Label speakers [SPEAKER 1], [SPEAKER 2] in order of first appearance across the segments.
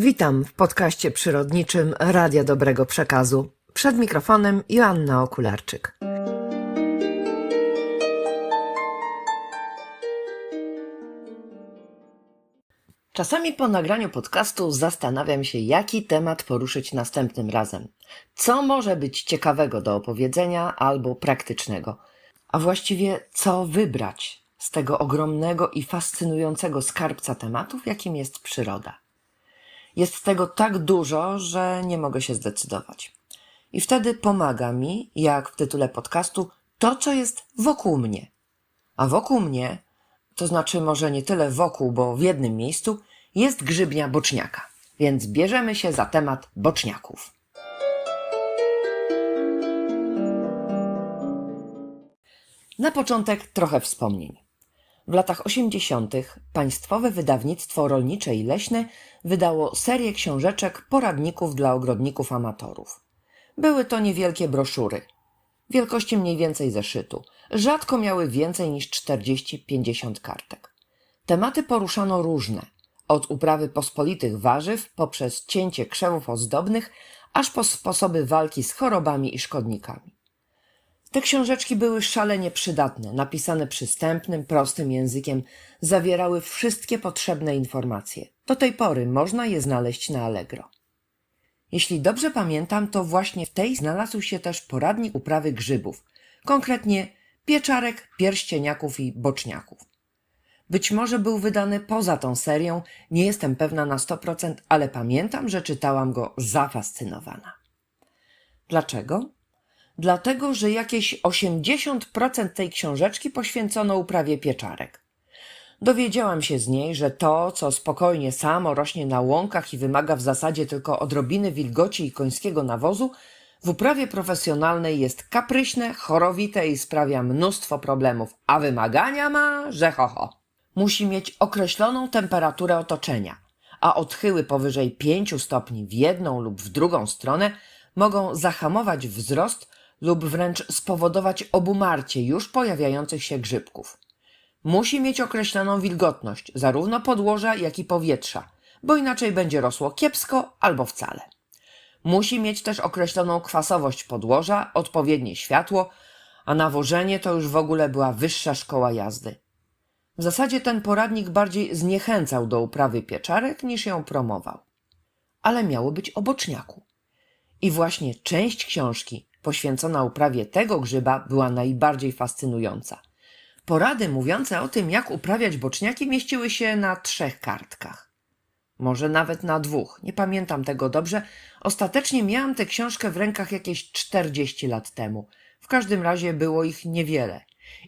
[SPEAKER 1] Witam w podcaście przyrodniczym Radia Dobrego Przekazu. Przed mikrofonem Joanna Okularczyk. Czasami po nagraniu podcastu zastanawiam się, jaki temat poruszyć następnym razem. Co może być ciekawego do opowiedzenia albo praktycznego, a właściwie co wybrać z tego ogromnego i fascynującego skarbca tematów, jakim jest przyroda. Jest tego tak dużo, że nie mogę się zdecydować. I wtedy pomaga mi, jak w tytule podcastu, to, co jest wokół mnie. A wokół mnie, to znaczy może nie tyle wokół, bo w jednym miejscu, jest grzybnia boczniaka. Więc bierzemy się za temat boczniaków. Na początek trochę wspomnień. W latach 80. Państwowe Wydawnictwo Rolnicze i Leśne wydało serię książeczek poradników dla ogrodników amatorów. Były to niewielkie broszury, wielkości mniej więcej zeszytu. Rzadko miały więcej niż 40-50 kartek. Tematy poruszano różne, od uprawy pospolitych warzyw poprzez cięcie krzewów ozdobnych, aż po sposoby walki z chorobami i szkodnikami. Te książeczki były szalenie przydatne, napisane przystępnym, prostym językiem, zawierały wszystkie potrzebne informacje. Do tej pory można je znaleźć na Allegro. Jeśli dobrze pamiętam, to właśnie w tej znalazł się też poradnik uprawy grzybów, konkretnie pieczarek, pierścieniaków i boczniaków. Być może był wydany poza tą serią, nie jestem pewna na 100%, ale pamiętam, że czytałam go zafascynowana. Dlaczego? Dlatego, że jakieś 80% tej książeczki poświęcono uprawie pieczarek. Dowiedziałam się z niej, że to, co spokojnie samo rośnie na łąkach i wymaga w zasadzie tylko odrobiny wilgoci i końskiego nawozu, w uprawie profesjonalnej jest kapryśne, chorowite i sprawia mnóstwo problemów, a wymagania ma, że ho, ho. Musi mieć określoną temperaturę otoczenia, a odchyły powyżej 5 stopni w jedną lub w drugą stronę mogą zahamować wzrost lub wręcz spowodować obumarcie już pojawiających się grzybków. Musi mieć określoną wilgotność zarówno podłoża, jak i powietrza, bo inaczej będzie rosło kiepsko albo wcale. Musi mieć też określoną kwasowość podłoża, odpowiednie światło, a nawożenie to już w ogóle była wyższa szkoła jazdy. W zasadzie ten poradnik bardziej zniechęcał do uprawy pieczarek niż ją promował. Ale miało być o boczniaku. I właśnie część książki poświęcona uprawie tego grzyba była najbardziej fascynująca. Porady mówiące o tym, jak uprawiać boczniaki, mieściły się na trzech kartkach. Może nawet na dwóch, nie pamiętam tego dobrze. Ostatecznie miałam tę książkę w rękach jakieś 40 lat temu. W każdym razie było ich niewiele.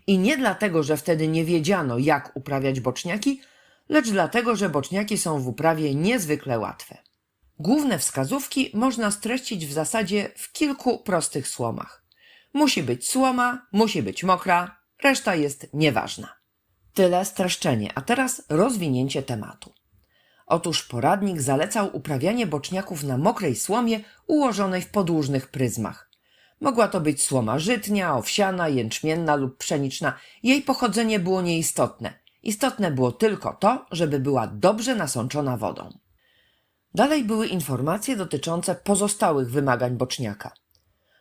[SPEAKER 1] I nie dlatego, że wtedy nie wiedziano, jak uprawiać boczniaki, lecz dlatego, że boczniaki są w uprawie niezwykle łatwe. Główne wskazówki można streścić w zasadzie w kilku prostych słomach. Musi być słoma, musi być mokra, reszta jest nieważna. Tyle streszczenie, a teraz rozwinięcie tematu. Otóż poradnik zalecał uprawianie boczniaków na mokrej słomie ułożonej w podłużnych pryzmach. Mogła to być słoma żytnia, owsiana, jęczmienna lub pszeniczna. Jej pochodzenie było nieistotne. Istotne było tylko to, żeby była dobrze nasączona wodą. Dalej były informacje dotyczące pozostałych wymagań boczniaka.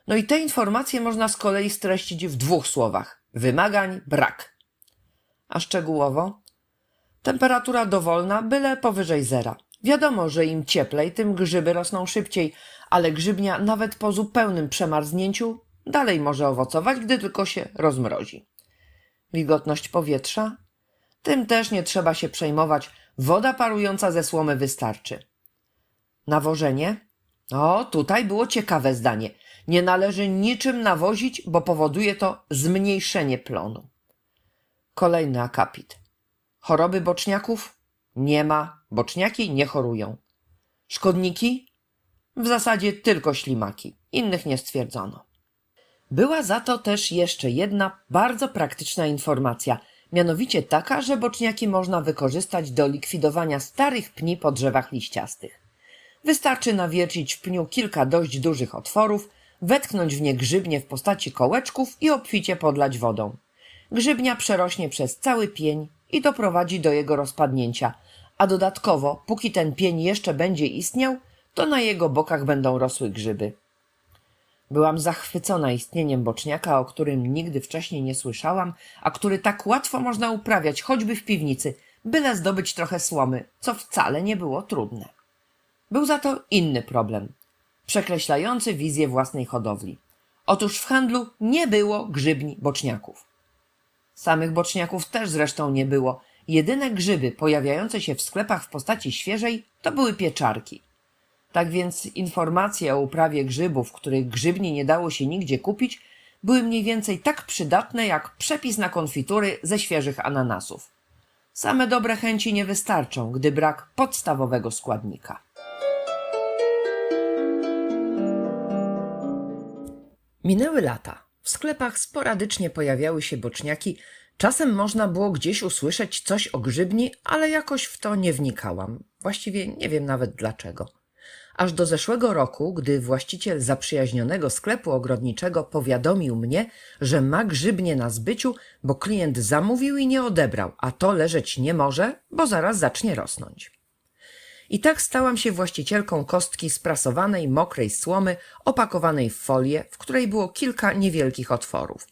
[SPEAKER 1] No i te informacje można z kolei streścić w dwóch słowach: wymagań brak. A szczegółowo? Temperatura dowolna, byle powyżej zera. Wiadomo, że im cieplej, tym grzyby rosną szybciej, ale grzybnia nawet po zupełnym przemarznięciu dalej może owocować, gdy tylko się rozmrozi. Wilgotność powietrza? Tym też nie trzeba się przejmować, woda parująca ze słomy wystarczy. Nawożenie? O, tutaj było ciekawe zdanie. Nie należy niczym nawozić, bo powoduje to zmniejszenie plonu. Kolejny akapit. Choroby boczniaków? Nie ma. Boczniaki nie chorują. Szkodniki? W zasadzie tylko ślimaki. Innych nie stwierdzono. Była za to też jeszcze jedna bardzo praktyczna informacja, mianowicie taka, że boczniaki można wykorzystać do likwidowania starych pni po drzewach liściastych. Wystarczy nawiercić w pniu kilka dość dużych otworów, wetknąć w nie grzybnie w postaci kołeczków i obficie podlać wodą. Grzybnia przerośnie przez cały pień i doprowadzi do jego rozpadnięcia, A dodatkowo, póki ten pień jeszcze będzie istniał, to na jego bokach będą rosły grzyby. Byłam zachwycona istnieniem boczniaka, o którym nigdy wcześniej nie słyszałam, a który tak łatwo można uprawiać, choćby w piwnicy, byle zdobyć trochę słomy, co wcale nie było trudne. Był za to inny problem, przekreślający wizję własnej hodowli. Otóż w handlu nie było grzybni boczniaków. Samych boczniaków też zresztą nie było. Jedyne grzyby pojawiające się w sklepach w postaci świeżej to były pieczarki. Tak więc informacje o uprawie grzybów, których grzybni nie dało się nigdzie kupić, były mniej więcej tak przydatne jak przepis na konfitury ze świeżych ananasów. Same dobre chęci nie wystarczą, gdy brak podstawowego składnika. Minęły lata. W sklepach sporadycznie pojawiały się boczniaki. Czasem można było gdzieś usłyszeć coś o grzybni, ale jakoś w to nie wnikałam. Właściwie nie wiem nawet dlaczego. Aż do zeszłego roku, gdy właściciel zaprzyjaźnionego sklepu ogrodniczego powiadomił mnie, że ma grzybnie na zbyciu, bo klient zamówił i nie odebrał, a to leżeć nie może, bo zaraz zacznie rosnąć. I tak stałam się właścicielką kostki sprasowanej, mokrej słomy, opakowanej w folię, w której było kilka niewielkich otworów.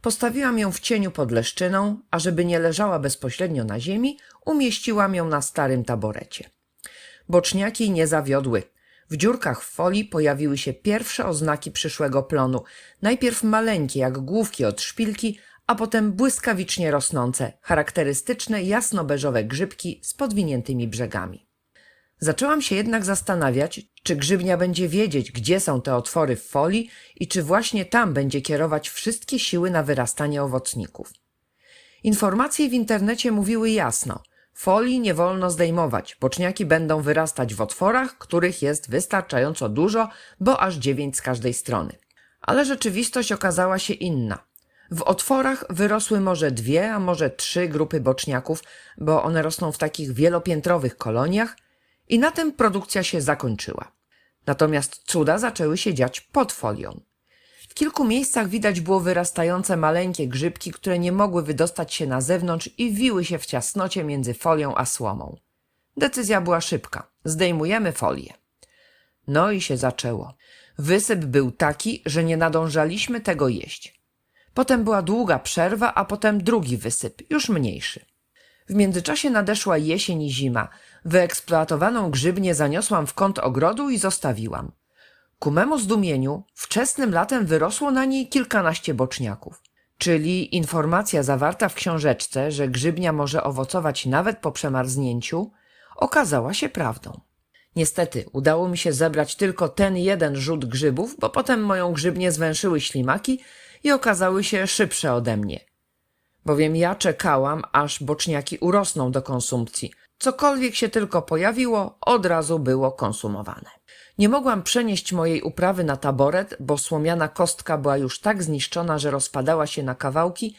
[SPEAKER 1] Postawiłam ją w cieniu pod leszczyną, a żeby nie leżała bezpośrednio na ziemi, umieściłam ją na starym taborecie. Boczniaki nie zawiodły. W dziurkach w folii pojawiły się pierwsze oznaki przyszłego plonu. Najpierw maleńkie, jak główki od szpilki, a potem błyskawicznie rosnące, charakterystyczne jasno-beżowe grzybki z podwiniętymi brzegami. Zaczęłam się jednak zastanawiać, czy grzybnia będzie wiedzieć, gdzie są te otwory w folii i czy właśnie tam będzie kierować wszystkie siły na wyrastanie owocników. Informacje w internecie mówiły jasno: folii nie wolno zdejmować, boczniaki będą wyrastać w otworach, których jest wystarczająco dużo, bo aż dziewięć z każdej strony. Ale rzeczywistość okazała się inna. W otworach wyrosły może dwie, a może trzy grupy boczniaków, bo one rosną w takich wielopiętrowych koloniach, i na tym produkcja się zakończyła. Natomiast cuda zaczęły się dziać pod folią. W kilku miejscach widać było wyrastające maleńkie grzybki, które nie mogły wydostać się na zewnątrz i wiły się w ciasnocie między folią a słomą. Decyzja była szybka. Zdejmujemy folię. No i się zaczęło. Wysyp był taki, że nie nadążaliśmy tego jeść. Potem była długa przerwa, a potem drugi wysyp, już mniejszy. W międzyczasie nadeszła jesień i zima. Wyeksploatowaną grzybnię zaniosłam w kąt ogrodu i zostawiłam. Ku memu zdumieniu, wczesnym latem wyrosło na niej kilkanaście boczniaków. Czyli informacja zawarta w książeczce, że grzybnia może owocować nawet po przemarznięciu, okazała się prawdą. Niestety, udało mi się zebrać tylko ten jeden rzut grzybów, bo potem moją grzybnię zwęszyły ślimaki i okazały się szybsze ode mnie – bowiem ja czekałam, aż boczniaki urosną do konsumpcji. Cokolwiek się tylko pojawiło, od razu było konsumowane. Nie mogłam przenieść mojej uprawy na taboret, bo słomiana kostka była już tak zniszczona, że rozpadała się na kawałki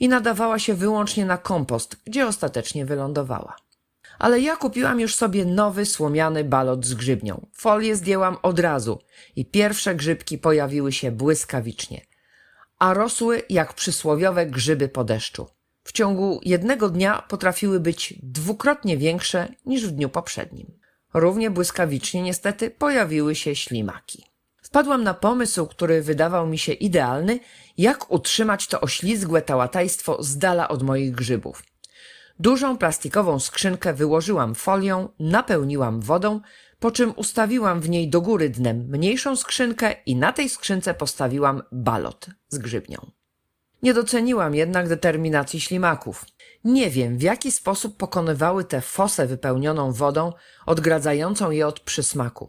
[SPEAKER 1] i nadawała się wyłącznie na kompost, gdzie ostatecznie wylądowała. Ale ja kupiłam już sobie nowy słomiany balot z grzybnią. Folię zdjęłam od razu i pierwsze grzybki pojawiły się błyskawicznie – a rosły jak przysłowiowe grzyby po deszczu. W ciągu jednego dnia potrafiły być dwukrotnie większe niż w dniu poprzednim. Równie błyskawicznie niestety pojawiły się ślimaki. Wpadłam na pomysł, który wydawał mi się idealny, jak utrzymać to oślizgłe tałatajstwo z dala od moich grzybów. Dużą plastikową skrzynkę wyłożyłam folią, napełniłam wodą, po czym ustawiłam w niej do góry dnem mniejszą skrzynkę i na tej skrzynce postawiłam balot z grzybnią. Nie doceniłam jednak determinacji ślimaków. Nie wiem, w jaki sposób pokonywały tę fosę wypełnioną wodą, odgradzającą je od przysmaku.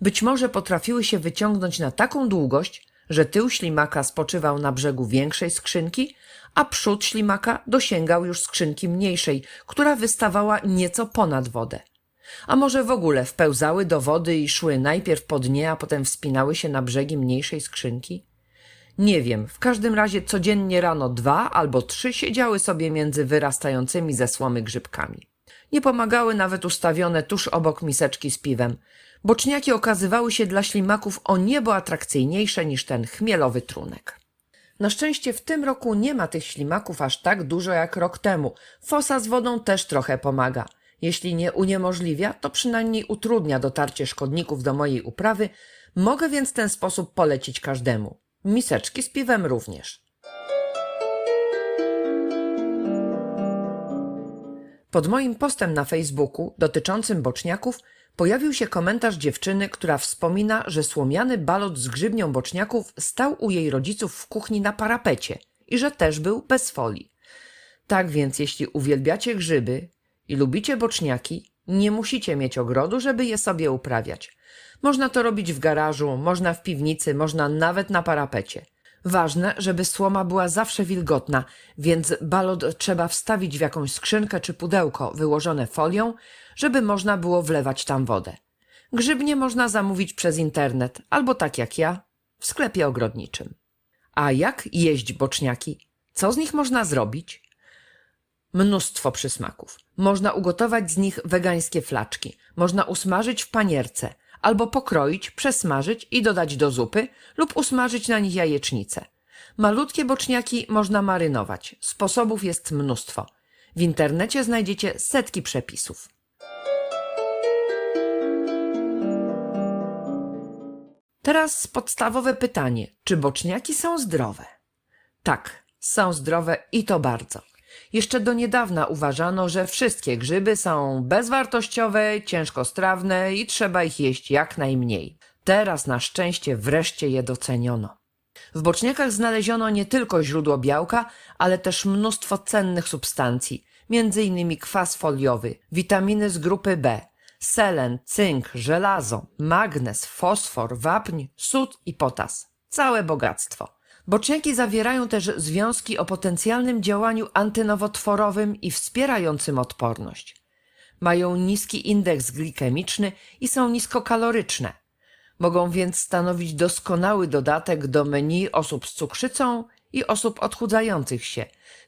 [SPEAKER 1] Być może potrafiły się wyciągnąć na taką długość, że tył ślimaka spoczywał na brzegu większej skrzynki, a przód ślimaka dosięgał już skrzynki mniejszej, która wystawała nieco ponad wodę. A może w ogóle wpełzały do wody i szły najpierw po dnie, a potem wspinały się na brzegi mniejszej skrzynki? Nie wiem, w każdym razie codziennie rano dwa albo trzy siedziały sobie między wyrastającymi ze słomy grzybkami. Nie pomagały nawet ustawione tuż obok miseczki z piwem. Boczniaki okazywały się dla ślimaków o niebo atrakcyjniejsze niż ten chmielowy trunek. Na szczęście w tym roku nie ma tych ślimaków aż tak dużo jak rok temu. Fosa z wodą też trochę pomaga – Jeśli nie uniemożliwia, to przynajmniej utrudnia dotarcie szkodników do mojej uprawy, mogę więc ten sposób polecić każdemu. Miseczki z piwem również. Pod moim postem na Facebooku dotyczącym boczniaków pojawił się komentarz dziewczyny, która wspomina, że słomiany balot z grzybnią boczniaków stał u jej rodziców w kuchni na parapecie i że też był bez folii. Tak więc, jeśli uwielbiacie grzyby i lubicie boczniaki, nie musicie mieć ogrodu, żeby je sobie uprawiać. Można to robić w garażu, można w piwnicy, można nawet na parapecie. Ważne, żeby słoma była zawsze wilgotna, więc balot trzeba wstawić w jakąś skrzynkę czy pudełko wyłożone folią, żeby można było wlewać tam wodę. Grzybnie można zamówić przez internet albo tak jak ja, w sklepie ogrodniczym. A jak jeść boczniaki? Co z nich można zrobić? Mnóstwo przysmaków. Można ugotować z nich wegańskie flaczki, można usmażyć w panierce, albo pokroić, przesmażyć i dodać do zupy, lub usmażyć na nich jajecznicę. Malutkie boczniaki można marynować. Sposobów jest mnóstwo. W internecie znajdziecie setki przepisów. Teraz podstawowe pytanie: czy boczniaki są zdrowe? Tak, są zdrowe i to bardzo. Jeszcze do niedawna uważano, że wszystkie grzyby są bezwartościowe, ciężkostrawne i trzeba ich jeść jak najmniej. Teraz na szczęście wreszcie je doceniono. W boczniakach znaleziono nie tylko źródło białka, ale też mnóstwo cennych substancji, m.in. kwas foliowy, witaminy z grupy B, selen, cynk, żelazo, magnez, fosfor, wapń, sód i potas. Całe bogactwo. Boczniaki zawierają też związki o potencjalnym działaniu antynowotworowym i wspierającym odporność. Mają niski indeks glikemiczny i są niskokaloryczne. Mogą więc stanowić doskonały dodatek do menu osób z cukrzycą i osób odchudzających się,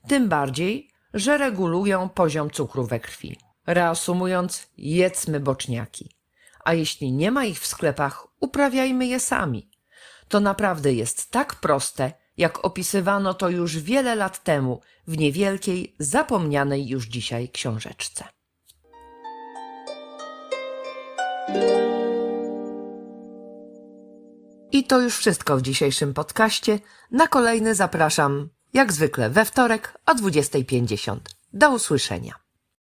[SPEAKER 1] tym bardziej, że regulują poziom cukru we krwi. Reasumując, jedzmy boczniaki. A jeśli nie ma ich w sklepach, uprawiajmy je sami. To naprawdę jest tak proste, jak opisywano to już wiele lat temu w niewielkiej, zapomnianej już dzisiaj książeczce. I to już wszystko w dzisiejszym podcaście. Na kolejny zapraszam, jak zwykle, we wtorek o 20.50. Do usłyszenia.